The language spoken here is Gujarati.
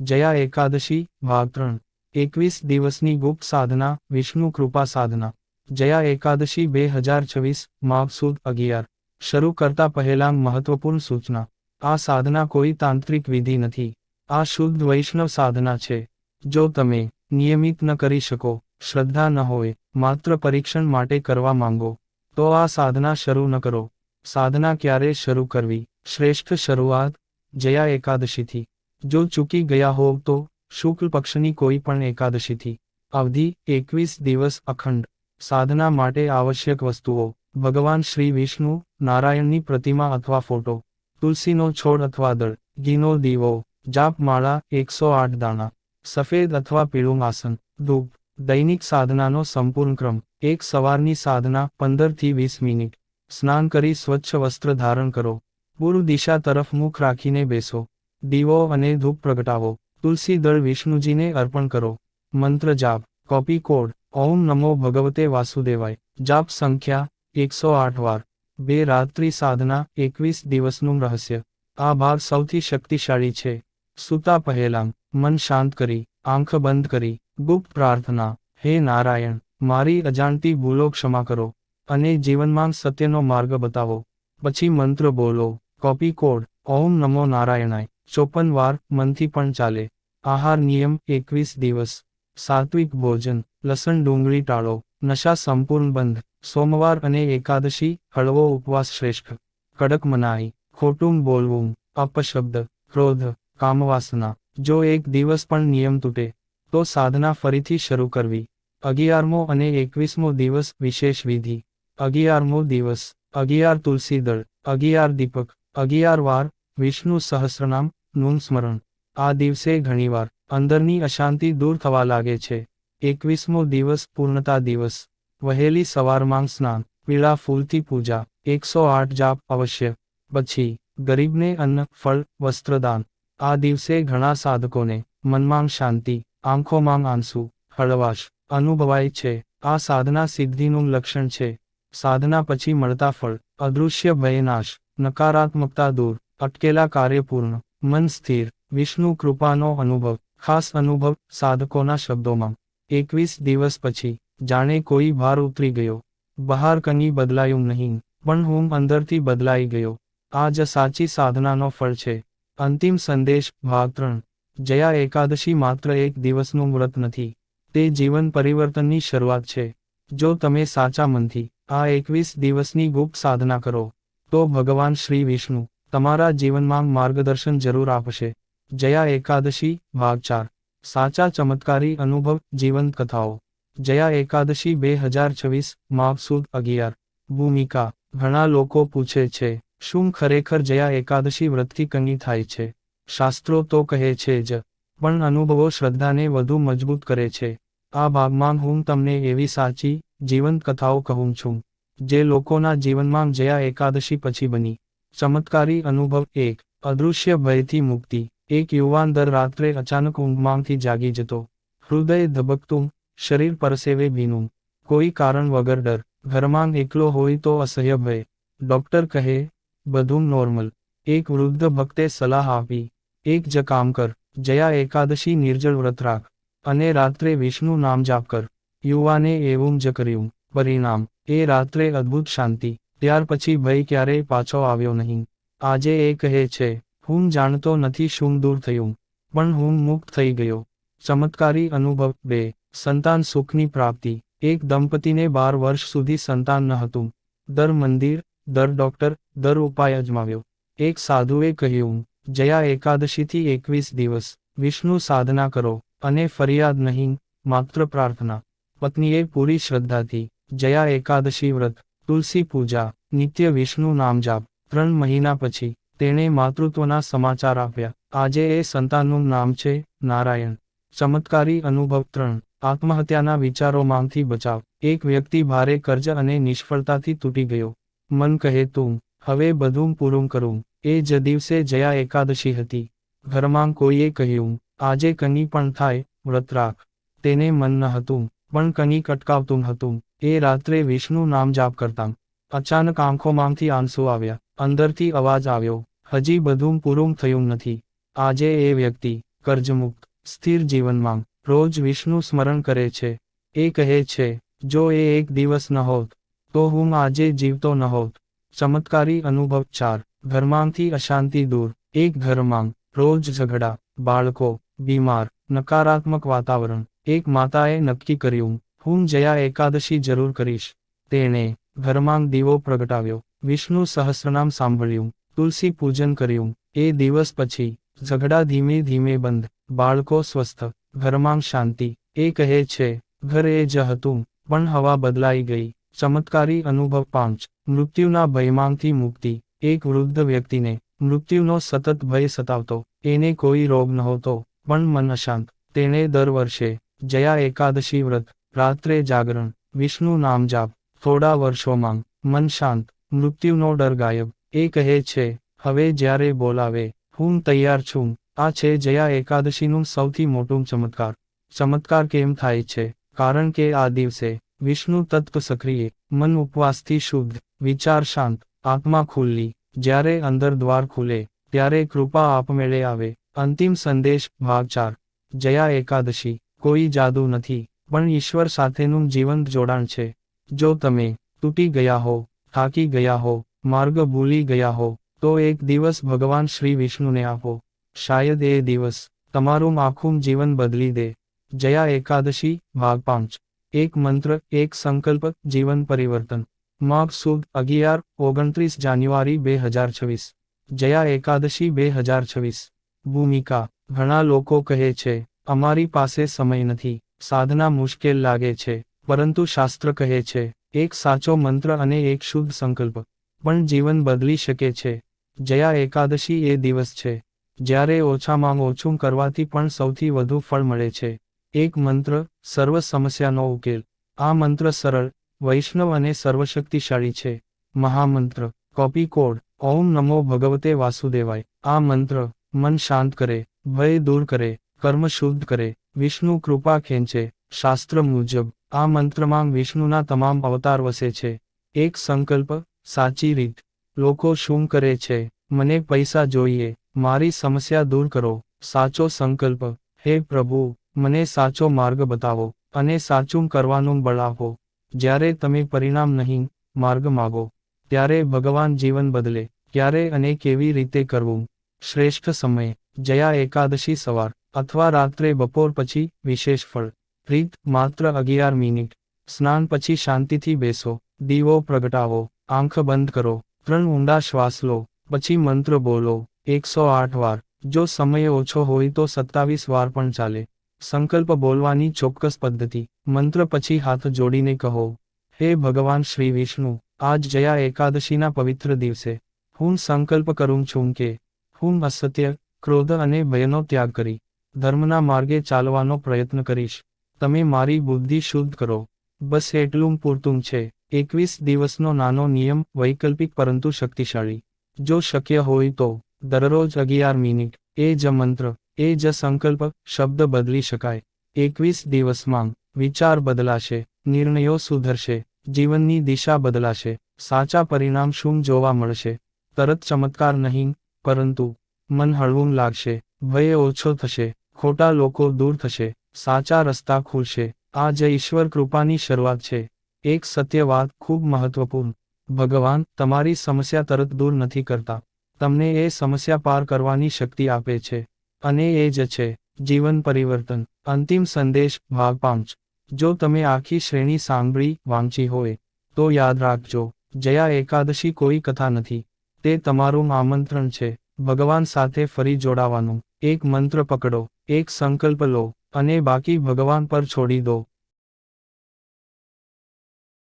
જયા એકાદશી, ભાગ ત્રણ. એકવીસ દિવસની ગુપ્ત સાધના, વિષ્ણુ કૃપા સાધના. જયા એકાદશી બે હજાર છવ્વીસ, માઘ સુદ અગિયાર. શરૂ કરતા પહેલા મહત્વપૂર્ણ સૂચના. આ સાધના કોઈ તાંત્રિક વિધિ નથી. આ શુદ્ધ વૈષ્ણવ સાધના છે. જો તમે નિયમિત ન કરી શકો, શ્રદ્ધા ન હોય, માત્ર પરીક્ષણ માટે કરવા માંગો, તો આ સાધના શરૂ ન કરો. સાધના ક્યારે શરૂ કરવી? શ્રેષ્ઠ શરૂઆત જયા એકાદશીથી. જો ચૂકી ગયા હોવ તો શુક્લ પક્ષની કોઈ પણ એકાદશીથી. અવધિ એકવીસ દિવસ અખંડ. સાધના માટે આવશ્યક વસ્તુઓ. ભગવાન શ્રી વિષ્ણુ, નારાયણની પ્રતિમા અથવા ફોટો. તુલસીનો છોડ અથવા દળ. ઘીનો દીવો. જાપમાળા એકસો આઠ દાણા. સફેદ અથવા પીળું આસન. ધૂપ. દૈનિક સાધનાનો સંપૂર્ણ ક્રમ. એક સવારની સાધના પંદરથી વીસ મિનિટ. સ્નાન કરી સ્વચ્છ વસ્ત્ર ધારણ કરો. પૂર્વ દિશા તરફ મુખ રાખીને બેસો. દીવો અને ધૂપ પ્રગટાવો. તુલસી દળ વિષ્ણુજીને અર્પણ કરો. મંત્ર જાપ. Copy code. ઓમ નમો ભગવતે વાસુદેવાય. જાપ સંખ્યા એકસો આઠ વાર. બે રાત્રિ સાધના એકવીસ દિવસનું રહસ્ય. આ ભાગ સૌથી શક્તિશાળી છે. સૂતા પહેલાં મન શાંત કરી, આંખ બંધ કરી, ગુપ્ત પ્રાર્થના, હે નારાયણ, મારી અજાણતી ભૂલો ક્ષમા કરો અને જીવનમાં સત્યનો માર્ગ બતાવો. પછી મંત્ર બોલો. Copy code. ઓમ નમો નારાયણાય. ચોપન વાર મનથી પણ ચાલે. આહાર નિયમ એકવીસ દિવસ. સાત્વિક ભોજન, લસણ ડુંગળી ટાળો. નશા સંપૂર્ણ બંધ. સોમવાર અને એકાદશી, હળવો ઉપવાસ શ્રેષ્ઠ. કડક મનાઈ. ખોટું બોલવું. અપશબ્દ. ક્રોધ. કામવાસના. જો એક દિવસ પણ નિયમ તૂટે, તો સાધના ફરીથી શરૂ કરવી. અગિયારમો અને એકવીસમો દિવસ વિશેષ વિધિ. અગિયારમો દિવસ. અગિયાર તુલસી દળ અગિયાર દીપક. અગિયાર વાર વિષ્ણુ સહસ્રનામ નું સ્મરણ. આ દિવસે ઘણીવાર અંદરની અશાંતિ દૂર થવા લાગે છે. એકવીસમો દિવસ પૂર્ણતા દિવસ. વહેલી સવારમાં સ્નાન, પીળા ફૂલથી પૂજા, એકસો આઠ જાપ અવશ્ય. પછી, ગરીબને અન્ન, ફળ, વસ્ત્રદાન. આ દિવસે ઘણા સાધકોને મનમાં શાંતિ, આંખોમાં આંસુ, હળવાશ અનુભવાય છે. આ સાધના સિદ્ધિનું લક્ષણ છે. સાધના પછી મળતા ફળ, અદૃશ્ય ભયનાશ, નકારાત્મકતા દૂર, અટકેલા કાર્ય પૂર્ણ. મન સ્થિર, વિષ્ણુ કૃપાનો અનુભવ, ખાસ અનુભવ, સાધકોના શબ્દોમાં. એકવીસ દિવસ પછી, જાણે કોઈ ભાર ઉતરી ગયો. બહાર કંઈ બદલાયું નહીં, પણ હું અંદરથી બદલાઈ ગયો. આ જ સાચી સાધનાનો ફળ છે. અંતિમ સંદેશ, ભાગ ત્રણ. જયા એકાદશી માત્ર એક દિવસનું વ્રત નથી. તે જીવન પરિવર્તનની શરૂઆત છે. જો તમે સાચા મનથી, આ એકવીસ દિવસની ગુપ્ત સાધના કરો, તો ભગવાન શ્રી વિષ્ણુ તમારા જીવનમાં માર્ગદર્શન જરૂર આપશે. જયા એકાદશી, ભાગ ચાર. સાચા ચમત્કારી અનુભવ, જીવંત કથાઓ. જયા એકાદશી બે હજાર છવ્વીસ માપસુદ અગિયાર. ભૂમિકા. ઘણા લોકો પૂછે છે, શું ખરેખર જયા એકાદશી વ્રતથી કંગી થાય છે? શાસ્ત્રો તો કહે છે જ, પણ અનુભવો શ્રદ્ધાને વધુ મજબૂત કરે છે. આ ભાગમાં હું તમને એવી સાચી, જીવંત કથાઓ કહું છું, જે લોકોના જીવનમાં જયા એકાદશી પછી બની. ચમત્કારી અનુભવ, એક અદૃશ્ય ભયથી મુક્તિ. એક યુવાન દર રાત્રે અચાનક ઊંઘમાંથી જાગી જતો. હૃદય ધબકતું, શરીર પરસેવે ભીનું. કોઈ કારણ વગર ડર. ઘરમાં એકલો હોય તો અસહ્ય ભય. ડોક્ટર કહે, બધું નોર્મલ. એક વૃદ્ધ ભક્તે સલાહ આપી. એક જ કામ કર. જયા એકાદશી નિર્જળ વ્રત રાખ. અને રાત્રે વિષ્ણુ નામ જાપ કર. યુવાને એવું જ કર્યું. પરિણામ. એ રાત્રે અદ્ભુત શાંતિ. ત્યાર પછી ભય ક્યારેય પાછો આવ્યો નહીં. આજે એ કહે છે, હું જાણતો નથી શું દૂર થયું. પણ હું મુક્ત થઈ ગયો. ચમત્કારી અનુભવ. બે, સંતાન સુખની પ્રાપ્તિ. એક દંપતીને બાર વર્ષ સુધી સંતાન ન હતું. દર મંદિર, દર ડોક્ટર, દર ઉપાય અજમાવ્યો. એક સાધુએ કહ્યું, જયા એકાદશીથી એકવીસ દિવસ. વિષ્ણુ સાધના કરો અને ફરિયાદ નહીં, માત્ર પ્રાર્થના. પત્નીએ પૂરી શ્રદ્ધાથી, જયા એકાદશી વ્રત. તુલસી પૂજા, નિત્ય વિષ્ણુ નામ જાપ, ત્રણ મહિના પછી તેણે માતૃત્વના સમાચાર આપ્યા. આજે એ સંતાનનું નામ છે નારાયણ. ચમત્કારી અનુભવ ત્રણ. આત્મહત્યાના વિચારોમાંથી બચાવ. એક વ્યક્તિ ભારે કર્જ અને નિષ્ફળતાથી તૂટી ગયો. મન કહે, તું, હવે બધું પૂરું કરું. એ જ દિવસે જયા એકાદશી હતી. ઘરમાં કોઈએ કહ્યું, આજે કંઈ પણ થાય, વ્રત રાખ. તેને મન ન હતું, પણ કની કટકાવતું હતું. એ રાત્રે વિષ્ણુ નામ જાપ કરતા અચાનક આંખોમાંથી આંસુ આવ્યા. અંદરથી અવાજ આવ્યો, હજી બધું પૂરું થયું નથી. આજે એ વ્યક્તિ કર્જમુક્ત, સ્થિર જીવનમાં રોજ વિષ્ણુ સ્મરણ કરે છે. એ કહે છે, જો એ એક દિવસ ન હોત, તો હું આજે જીવતો ન હોત. ચમત્કારી અનુભવ ચાર. ઘરમાંથી અશાંતિ દૂર. એક ઘરમાં રોજ ઝઘડા, બાળકો, બીમાર, નકારાત્મક વાતાવરણ. એક માતાએ નક્કી કર્યું હું જયા એકાદશી જરૂર કરીશ. તેણે ઘરમાં દીવો પ્રગટાવ્યો. વિષ્ણુ સહસ્રનામ સાંભળ્યું. તુલસી પૂજન કર્યું. એ દિવસ પછી ઝઘડા ધીમે ધીમે બંધ. બાળકો સ્વસ્થ. ઘરમાં શાંતિ. એ કહે છે, ઘર એ જ હતું, પણ હવા બદલાઈ ગઈ. ચમત્કારી અનુભવ પાંચ. મૃત્યુના ભયમાંથી મુક્તિ. એક વૃદ્ધ વ્યક્તિને મૃત્યુનો સતત ભય સતાવતો. એને કોઈ રોગ નહોતો, પણ મન અશાંત. તેણે દર વર્ષે જયા એકાદશી વ્રત રાત્રે જાગરણ, વિષ્ણુ નામ જાપ, થોડા વર્ષોમાં, મન શાંત, મૃત્યુનો ડર ગાયબ. એ કહે છે, હવે જ્યારે બોલાવે, હું તૈયાર છું. આ છે જયા એકાદશીનું સૌથી મોટું ચમત્કાર. ચમત્કાર કેમ થાય છે? કારણ કે આ દિવસે, વિષ્ણુ તત્વ સક્રિય, મન ઉપવાસથી શુદ્ધ, વિચાર શાંત, આત્મા ખુલ્લી. જ્યારે અંદર દ્વાર ખુલે, ત્યારે કૃપા આપમેળે આવે. અંતિમ સંદેશ, ભાગ ચાર. જયા એકાદશી. કોઈ જાદુ નથી. પણ ઈશ્વર સાથેનું જીવંત જોડાણ છે. જો તમે તૂટી ગયા હો, થાકી ગયા હો, માર્ગ ભૂલી ગયા હો, તો એક દિવસ ભગવાન શ્રી વિષ્ણુને આપો. શાયદ એ દિવસ તમારું આખું જીવન બદલી દે. જયા એકાદશી, ભાગ પાંચ. એક મંત્ર, એક સંકલ્પ, જીવન પરિવર્તન. માઘ સુદ, અગિયાર, ઓગણત્રીસ જાન્યુઆરી બે હજાર છવ્વીસ. જયા એકાદશી બે હજાર છવ્વીસ. ભૂમિકા. ઘણા લોકો કહે છે, અમારી પાસે સમય નથી. સાધના મુશ્કેલ લાગે છે, પરંતુ શાસ્ત્ર કહે છે, એક સાચો મંત્ર અને એક શુદ્ધ સંકલ્પ. પણ જીવન બદલી શકે છે. જયા એકાદશી એ દિવસ છે. જ્યારે ઓછામાં ઓછું કરવાથી પણ સૌથી વધુ ફળ મળે છે. એક મંત્ર, સર્વ સમસ્યાનો ઉકેલ. આ મંત્ર સરળ, વૈષ્ણવ અને સર્વશક્તિશાળી છે. મહામંત્ર, કોપી કોડ, ઓમ નમો ભગવતે વાસુદેવાય. આ મંત્ર, મન શાંત કરે, ભય દૂર કરે, કર્મ શુદ્ધ કરે વિષ્ણુ કૃપા ખેંચે. શાસ્ત્ર મુજબ, આ મંત્રમાં વિષ્ણુના તમામ અવતાર વસે છે. એક સંકલ્પ, સાચી રીત. લોકો શું કરે છે? મને પૈસા જોઈએ. મારી સમસ્યા દૂર કરો. સાચો સંકલ્પ. હે પ્રભુ, મને સાચો માર્ગ બતાવો અને સાચું કરવાનું બળ આપો જ્યારે તમે પરિણામ નહીં, માર્ગ માગો. ત્યારે ભગવાન જીવન બદલે. ક્યારે અને કેવી રીતે કરવું? શ્રેષ્ઠ સમય. જયા એકાદશી સવાર. અથવા રાત્રે બપોર પછી, વિશેષ ફળ. રીત માત્ર અગિયાર મિનિટ. સ્નાન પછી શાંતિથી બેસો. દીવો પ્રગટાવો. આંખ બંધ કરો. ત્રણ ઊંડા શ્વાસ લો. પછી મંત્ર બોલો. એકસો આઠ વાર. જો સમય ઓછો હોય તો સત્તાવીસ વાર પણ ચાલે. સંકલ્પ બોલવાની ચોક્કસ પદ્ધતિ. મંત્ર પછી હાથ જોડીને કહો. હે ભગવાન શ્રી વિષ્ણુ, આજ જયા એકાદશીના પવિત્ર દિવસે. હું સંકલ્પ કરું છું કે, હું અસત્ય, ક્રોધ અને ભયનો ત્યાગ કરી. ધર્મના માર્ગે ચાલવાનો પ્રયત્ન કરીશ. તમે મારી બુદ્ધિ શુદ્ધ કરો. બસ એટલું પૂરતું છે. એકવીસ દિવસનો નાનો નિયમ, વૈકલ્પિક પરંતુ શક્તિશાળી. જો શક્ય હોય તો, દરરોજ અગિયાર મિનિટ. એ જ મંત્ર, એ જ સંકલ્પ, શબ્દ બદલી શકાય. એકવીસ દિવસમાં, વિચાર બદલાશે, નિર્ણયો સુધરશે, જીવનની દિશા બદલાશે, સાચા પરિણામ શું જોવા મળશે? તરત ચમત્કાર નહીં, પરંતુ, મન હળવું લાગશે, ભય ઓછો થશે. ખોટા લોકો દૂર થશે, સાચા રસ્તા ખુલશે. આ જ ઈશ્વર કૃપાની શરૂઆત છે, એક સત્ય વાત ખૂબ મહત્વપૂર્ણ. ભગવાન તમારી સમસ્યા તરત દૂર નથી કરતા. તમને એ સમસ્યા પાર કરવાની શક્તિ આપે છે. અને એ જ છે, જીવન પરિવર્તન. અંતિમ સંદેશ ભાગ પાંચ જો તમે આખી શ્રેણી સાંભળી વાંચી હોય, તો યાદ રાખજો, જયા એકાદશી કોઈ કથા નથી. તે તમારું આમંત્રણ છે. ભગવાન સાથે ફરી જોડાવાનું. એક મંત્ર પકડો એક સંકલ્પ લો અને બાકી ભગવાન પર છોડી દો.